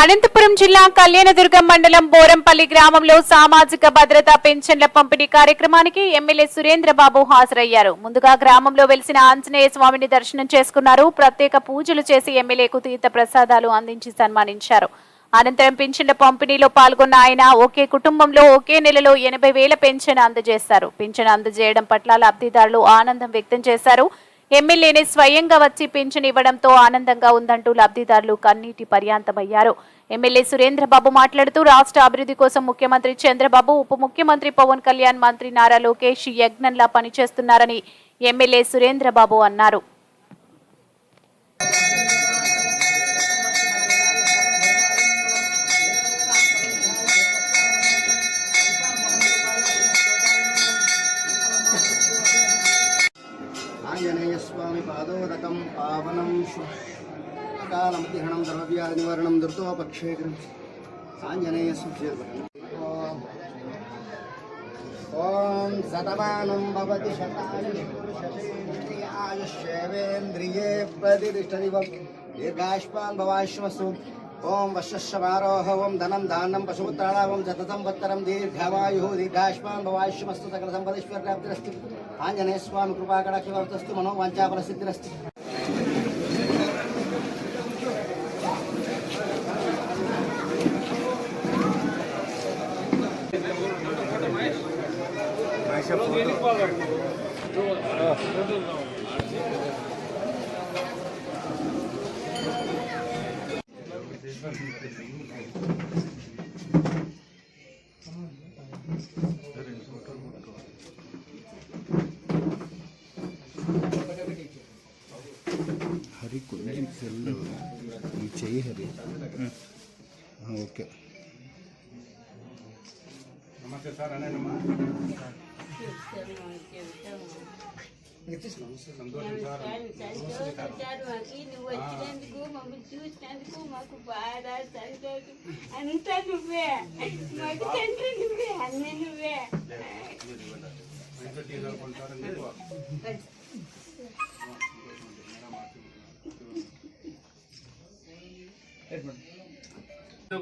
అనంతపురం జిల్లా కళ్యాణదుర్గం మండలం బోరంపల్లి గ్రామంలో సామాజిక భద్రతా పెన్షన్ల పంపిణీ కార్యక్రమానికి ఎమ్మెల్యే సురేంద్రబాబు హాజరయ్యారు. ముందుగా గ్రామంలో వెలిసిన ఆంజనేయ స్వామిని దర్శనం చేసుకున్నారు. ప్రత్యేక పూజలు చేసి ఎమ్మెల్యేకు తీర్థ ప్రసాదాలు అందించి సన్మానించారు. అనంతరం పింఛన్ల పంపిణీలో పాల్గొన్న ఆయన ఒకే కుటుంబంలో ఒకే నెలలో ఎనభై వేల పెన్షన్ అందజేశారు. పెన్షన్ అందజేయడం పట్ల లబ్ధిదారులు ఆనందం వ్యక్తం చేశారు. ఎమ్మెల్యేనే స్వయంగా వచ్చి పింఛన్ ఇవ్వడంతో ఆనందంగా ఉందంటూ లబ్ధిదారులు కన్నీటి పర్యాంతమయ్యారు. ఎమ్మెల్యే సురేంద్రబాబు మాట్లాడుతూ రాష్ట్ర అభివృద్ధి కోసం ముఖ్యమంత్రి చంద్రబాబు ఉప ముఖ్యమంత్రి పవన్ కళ్యాణ్ మంత్రి నారా లోకేష్ యజ్ఞంలా పనిచేస్తున్నారని ఎమ్మెల్యే సురేంద్రబాబు అన్నారు. పాదోదకం పావనం కాలం గ్రహణం ద్రవ్యాది నివారణం దుర్తోపక్షేకరం ఆంజనేయ ఓం శతమానం భవతి శతాయుష్యేంద్రియే ప్రతిష్టదివం దీర్ఘాష్మాన్ భవాశ్వసు ఓం వశ్వమారోహ ఓం ధనం దానం పశుపుత్రాణ జతతం వత్తరం దీర్ఘమాయు దీర్ఘాష్మాన్ భవాశ్వమస్తు సకల సంపదీశ్వర్యాప్తిరస్తు. ఆంజనేయ స్వామి కృపాకటాక్షవర్తస్తు మనో వాంఛాపల సిద్ధిరస్తు హరి కొంచెం సెల్ ఈ చెయ్యి హరి ఆ, ఓకే సంతోషించారు నువ్వు వచ్చినందుకు మమ్మల్ని చూసినందుకు మాకు బాధ సంతోషం అంతా నువ్వే మాకు తండ్రి నువ్వే నువ్వే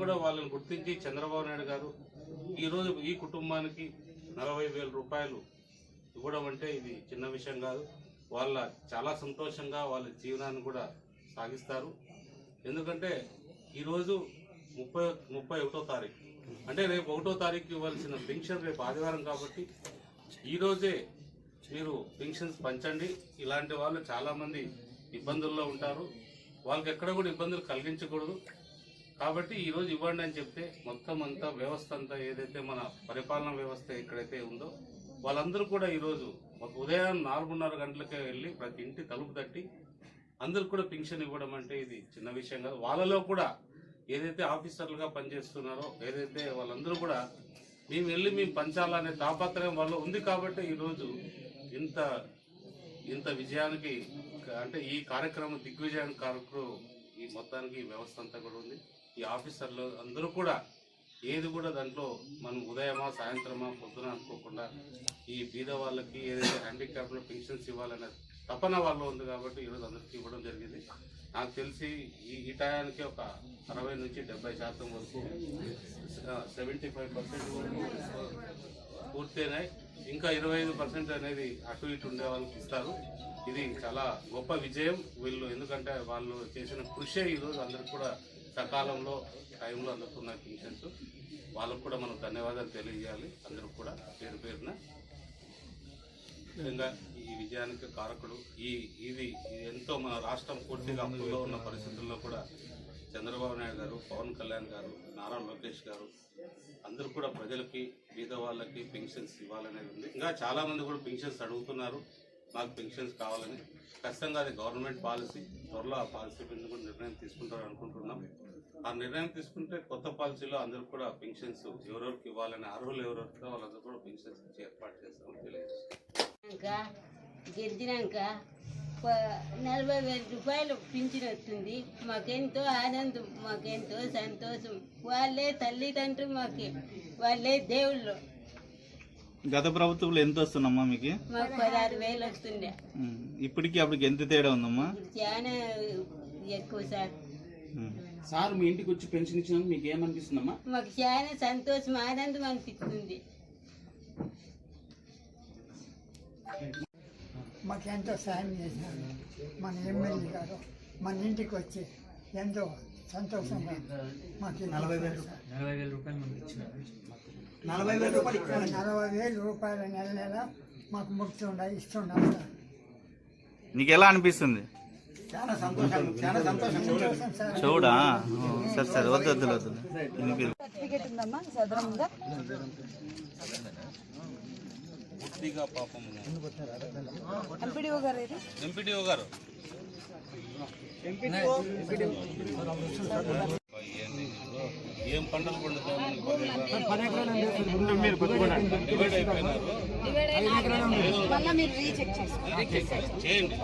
కూడా వాళ్ళని గుర్తించి చంద్రబాబు నాయుడు గారు ఈరోజు ఈ కుటుంబానికి నలభై వేల రూపాయలు ఇవ్వడం అంటే ఇది చిన్న విషయం కాదు. వాళ్ళ చాలా సంతోషంగా వాళ్ళ జీవనాన్ని కూడా సాగిస్తారు. ఎందుకంటే ఈరోజు ముప్పై ముప్పై ఒకటో తారీఖు. అంటే రేపు ఒకటో తారీఖు ఇవ్వాల్సిన పెన్షన్ రేపు ఆదివారం కాబట్టి ఈరోజే మీరు పెన్షన్స్ పంచండి. ఇలాంటి వాళ్ళు చాలామంది ఇబ్బందుల్లో ఉంటారు. వాళ్ళకి ఎక్కడ కూడా ఇబ్బందులు కలిగించకూడదు. కాబట్టి ఈరోజు ఇవ్వండి అని చెప్తే మొత్తం అంతా వ్యవస్థ అంతా ఏదైతే మన పరిపాలనా వ్యవస్థ ఎక్కడైతే ఉందో వాళ్ళందరూ కూడా ఈరోజు ఒక ఉదయం నాలుగున్నర గంటలకే వెళ్ళి ప్రతి ఇంటి తలుపు తట్టి అందరికి కూడా పెన్షన్ ఇవ్వడం అంటే ఇది చిన్న విషయం కాదు. వాళ్ళలో కూడా ఏదైతే ఆఫీసర్లుగా పనిచేస్తున్నారో ఏదైతే వాళ్ళందరూ కూడా మేము వెళ్ళి మేము పంచాలనే తాపత్రయం వాళ్ళు ఉంది కాబట్టి ఈరోజు ఇంత ఇంత విజయానికి అంటే ఈ కార్యక్రమం దిగ్విజయానికి కార్యక్రమం ఈ మొత్తానికి ఈ వ్యవస్థ అంతా కూడా ఉంది. ఈ ఆఫీసర్లు అందరూ కూడా ఏది కూడా దాంట్లో మనం ఉదయమా సాయంత్రమా పొద్దున అనుకోకుండా ఈ బీద వాళ్ళకి ఏదైతే హ్యాండిక్యాప్లో పెన్షన్స్ ఇవ్వాలనే తపన వాళ్ళు ఉంది కాబట్టి ఈరోజు అందరికీ ఇవ్వడం జరిగింది. నాకు తెలిసి ఈ ఈ టయానికి ఒక అరవై నుంచి డెబ్బై శాతం వరకు సెవెంటీ ఫైవ్ పర్సెంట్ వరకు పూర్తయినాయి. ఇంకా ఇరవై ఐదు పర్సెంట్ అనేది అటు ఇటు ఉండే వాళ్ళకి ఇస్తారు. ఇది చాలా గొప్ప విజయం వీళ్ళు. ఎందుకంటే వాళ్ళు చేసిన కృషే ఈరోజు అందరికి కూడా సకాలంలో టైంలో అందుకున్న పింఛన్స్. వాళ్ళకు కూడా మనం ధన్యవాదాలు తెలియజేయాలి. అందరూ కూడా పేరు పేరున. ముఖ్యంగా ఈ విజయానికి కారకుడు ఈ ఇది ఎంతో మన రాష్ట్రం పూర్తిగా అప్పుల్లో ఉన్న పరిస్థితుల్లో కూడా చంద్రబాబు నాయుడు గారు పవన్ కళ్యాణ్ గారు నారా లోకేష్ గారు అందరూ కూడా ప్రజలకి బీద వాళ్ళకి పెన్షన్స్ ఇవ్వాలనేది ఉంది. ఇంకా చాలామంది కూడా పెన్షన్స్ అడుగుతున్నారు. మాకు పెన్షన్స్ కావాలని ఖచ్చితంగా అది గవర్నమెంట్ పాలసీ త్వరలో ఆ పాలసీ మీద కూడా నిర్ణయం తీసుకుంటారు అనుకుంటున్నాం. ఆ నిర్ణయం తీసుకుంటే కొత్త పాలసీలో అందరూ కూడా పెన్షన్స్ ఎవరెవరికి ఇవ్వాలని అర్హులు ఎవరెవరికి వాళ్ళందరూ కూడా పెన్షన్స్ ఇచ్చే ఏర్పాటు చేస్తామని తెలియజేస్తాం ఇంకా గెలిచినాక ప- నలభై వేల రూపాయలు పింఛన్ వస్తుంది. మాకెంతో ఆనందం మాకెంతో సంతోషం. వాళ్ళే తల్లిదండ్రులు మాకే వాళ్ళే దేవుళ్ళు. గత ప్రభుత్వంలో ఎంత వస్తుందమ్మా మీకు? పదహారు వేలు వస్తుండే. ఇప్పటికి అప్పటికి ఎంత తేడా ఉందమ్మా? చాలా ఎక్కువ సార్. సార్ మీ ఇంటికి వచ్చి పెన్షన్ ఇచ్చినందుకు మీకు ఏమనిపిస్తుందమ్మా? మాకు చాలా సంతోషం ఆనందం అనిపిస్తుంది. మాకు ఎంతో సాయం చేశారు. మన ఎమ్మెల్యే గారు మన ఇంటికి వచ్చి ఎంతో సంతోషంగా మాకు నలభై వేలు నలభై వేల రూపాయలు ఇక్కడ నలభై వేలు రూపాయల నెల నెల మాకు ముక్తుండ సార్. నీకు ఎలా అనిపిస్తుంది? చాలా సంతోషం చాలా సంతోషం. సంతోషం సార్. చూడా? సరే సరే వద్దు వద్దు వద్దు. వినిపి- పూర్తిగా పాపం ఎంపీడీఓ గారు ఏం పంటలు అయిపోయినారు. చేయండి.